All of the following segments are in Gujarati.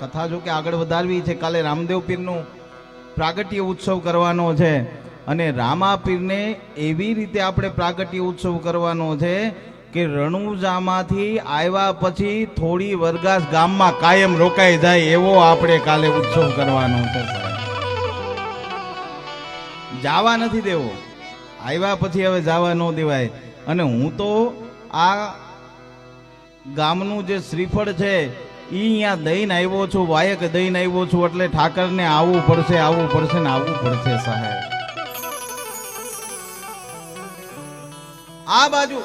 કથા જો કે આગળ વધારવી છે. કાલે રામદેવ પીરનું પ્રાગટ્ય ઉત્સવ કરવાનો છે. અને રામા પીરને એવી રીતે આપણે પ્રાગટ્ય ઉત્સવ કરવાનો છે કે રણુજામાંથી આવ્યા પછી થોડી વરગાસ ગામમાં કાયમ રોકાઈ જાય એવો આપણે કાલે ઉત્સવ કરવાનો છે. જાવા નથી દેવો. આવ્યા પછી હવે જાવા ન દેવાય. અને હું તો આ ગામનું જે શ્રીફળ છે ઈ અહીંયા દઈને આવ્યો છું, વાયક દઈને આવ્યો છું, એટલે ઠાકરને આવવું પડશે આવવું પડશે ને આવવું પડશે સાહેબ. આ બાજુ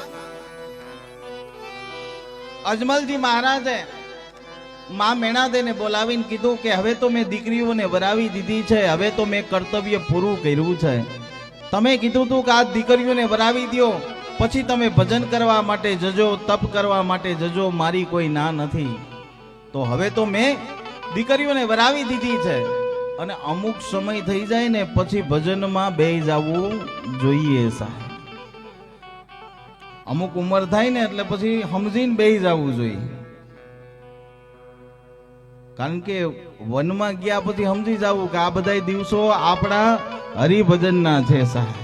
અજમલજી મહારાજે મા મેણાદેને બોલાવીને કીધું કે હવે તો મેં દીકરીઓને વરાવી દીધી છે, હવે તો મેં કર્તવ્ય પૂરું કર્યું છે. તમે કીધું તું કે આ દીકરીઓને વરાવી દ્યો, પછી તમે ભજન કરવા માટે જજો, તપ કરવા માટે જજો, મારી કોઈ ના નથી. તો હવે તો મેં દીકરીઓને વરાવી દીધી છે. અને અમુક સમય થઈ જાય ને પછી ભજનમાં બે જવું જોઈએ સાહેબ. અમુક ઉંમર થાય ને એટલે પછી સમજીને બે જવું જોઈએ. કારણ કે વનમાં ગયા પછી સમજી જવું કે આ બધા દિવસો આપણા હરિભજનના છે સાહેબ.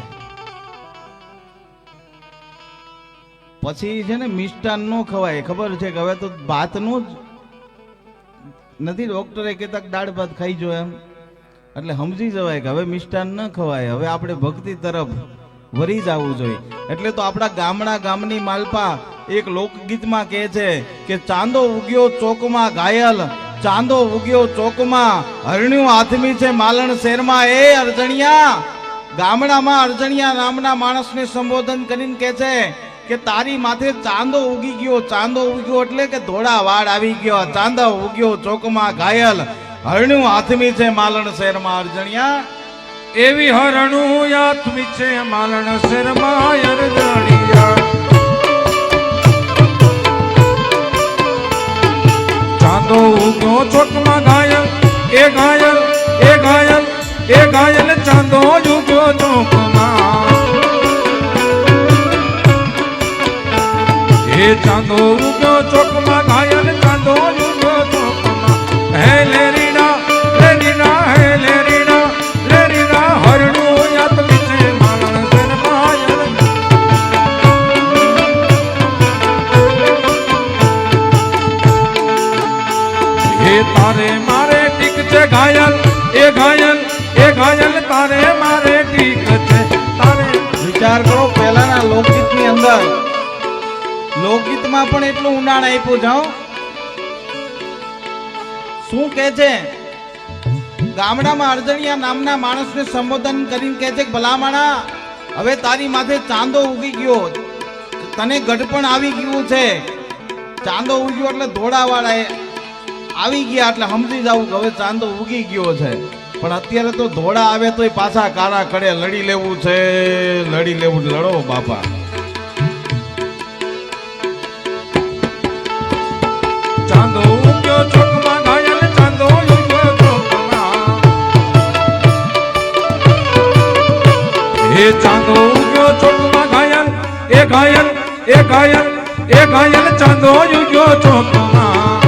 પછી છે ને મિષ્ટાન નો ખવાય. ખબર છે કે હવે તો ભાતનું જ નથી ડોક્ટરે કહેતા દાળ ભાત ખાઈ જો એમ. એટલે સમજી જવાય કે હવે મિષ્ટાન ન ખવાય, હવે આપણે ભક્તિ તરફ વરી જવું જોઈએ. એટલે તો આપણા ગામડા ગામની માલપા એક લોકગીતમાં કહે છે કે, ચાંદો ઉગ્યો ચોકમાં ઘાયલ, ચાંદો ઉગ્યો ચોકમાં હરણ્યું હાથમી છે માલણ શેરમાં. એ અર્જણિયા, ગામડામાં અર્જણિયા નામના માણસને સંબોધન કરીને કહે છે કે તારી માથે ચાંદો ઉગી ગયો, ચાંદો ઉગ્યો એટલે કે ધોળા વાડ આવી ગયો. ચાંદો ઉગ્યો, ચોકમાં ઘાયલ. હરણું હાથમી છે માલણ શેરમાં અર્જણિયા. એવી હરણું આત્મી છે માલણ શરમાય અરજણિયા. ચાંદો ઉગ્યો, ચોકમાં ઘાયલ. એ ઘાયલ એ ઘાયલ એ ઘાયલ ચાંદો ઉગ્યો, ચોકમાં. એ ચાંદો ઉગ્યો ચોકમાં ઘાયલ ચાંદો ઉગ્યો ચોકમાં. હે લેરીના લેરીના, હે લેરીના લેરીના, હરણું આત્મી છે મારણ શરમાય હે તારે મારે ટીક છે ઘાયલ એ ઘાયલ એ ઘાયલ તારે લોકગીતમાં પણ એટલું ઊંડાણ આપ્યું જાઓ શું કે છે? ગામડામાં અર્જણિયા નામના માણસને સંબોધન કરીને કહે છે કે હવે તારી માથે ચાંદો ઉગી ગયો. તને ગઢપણ આવી ગયું છે. ચાંદો ઉગ્યો એટલે ધોળાવાળા એ આવી ગયા એટલે સમજી જવું કે હવે ચાંદો ઉગી ગયો છે. પણ અત્યારે તો ધોળા આવે તોય પાછા કાળા કડે લડી લેવું છે. લડી લેવું લડો, બાપા. ચાંદો ઉગ્યો ચોકમાં ઘાયલ એ ઘાયલ એ ઘાયલ એ ઘાયલ ચાંદો ઉગ્યો ચોકમાં.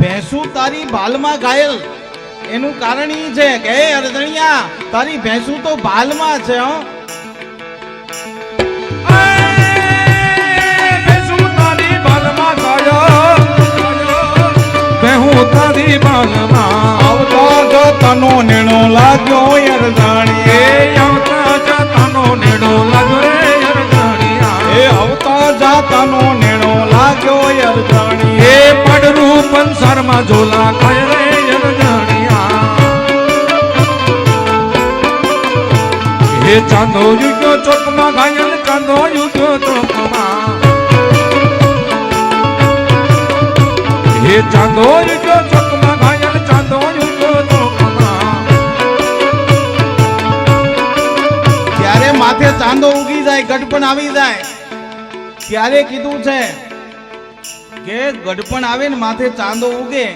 ભેંસું તારી બાલમાં ઘાયલ એનું કારણ એ છે કે હે અરદણિયા, તારી ભેંસું તો ભાલમાં છે, હો. આવતો તનો નેણો લાગ્યો એ અરદણીએ આવતા જાતાનો નેડો લાગ્યો રે અરજણિયા એ આવતો જાતાનો નેણો લાગ્યો અરદણીએ એ પડરું પંસારમાં ઝોલા ખાય રે એ ચાંદો યુગ્યો ચોકમાં ઘાયલ ચાંદો યુગ્યો ચોકમાં. એ ચાંદો યુગ્યો જાય ગઢપણ આવી જાય? ત્યારે કીધું છે કે ગઢપણ આવે ને માથે ચાંદો ઉગે?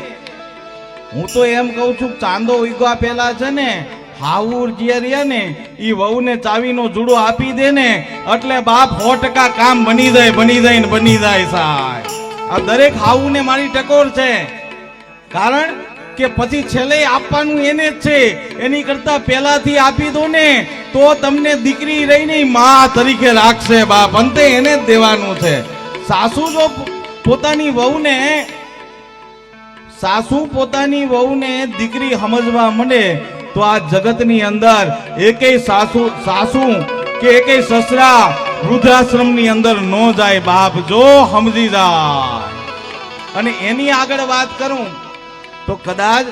હું તો એમ કહું છું, ચાંદો ઉગ્યા પહેલા છે ને હાવુર જે રહ્યા ને, ઈ વહુને ચાવીનો જુડો આપી દે ને, એટલે બાપ સો ટકા કામ બની જાય બની જાય ને બની જાય સાહેબ. આ દરેક હાવુને મારી ટકોર છે. કારણ કે પછી છેલ્લે આપવાનું એને જ છે. એની કરતા પહેલાથી આપી દો ને, તો તમને દીકરી રહીને મા તરીકે રાખશે બાપ. અંતે એને જ દેવાનું છે. સાસુ જો પોતાની વહુને, સાસુ પોતાની વહુને દીકરી સમજવા માંડે, તો આ જગતની અંદર એકેય સાસુ સાસુ કે એકેય સસરા વૃદ્ધાશ્રમની અંદર ન જાય બાપ, જો સમજી જાય. અને એની આગળ વાત કરું તો કદાચ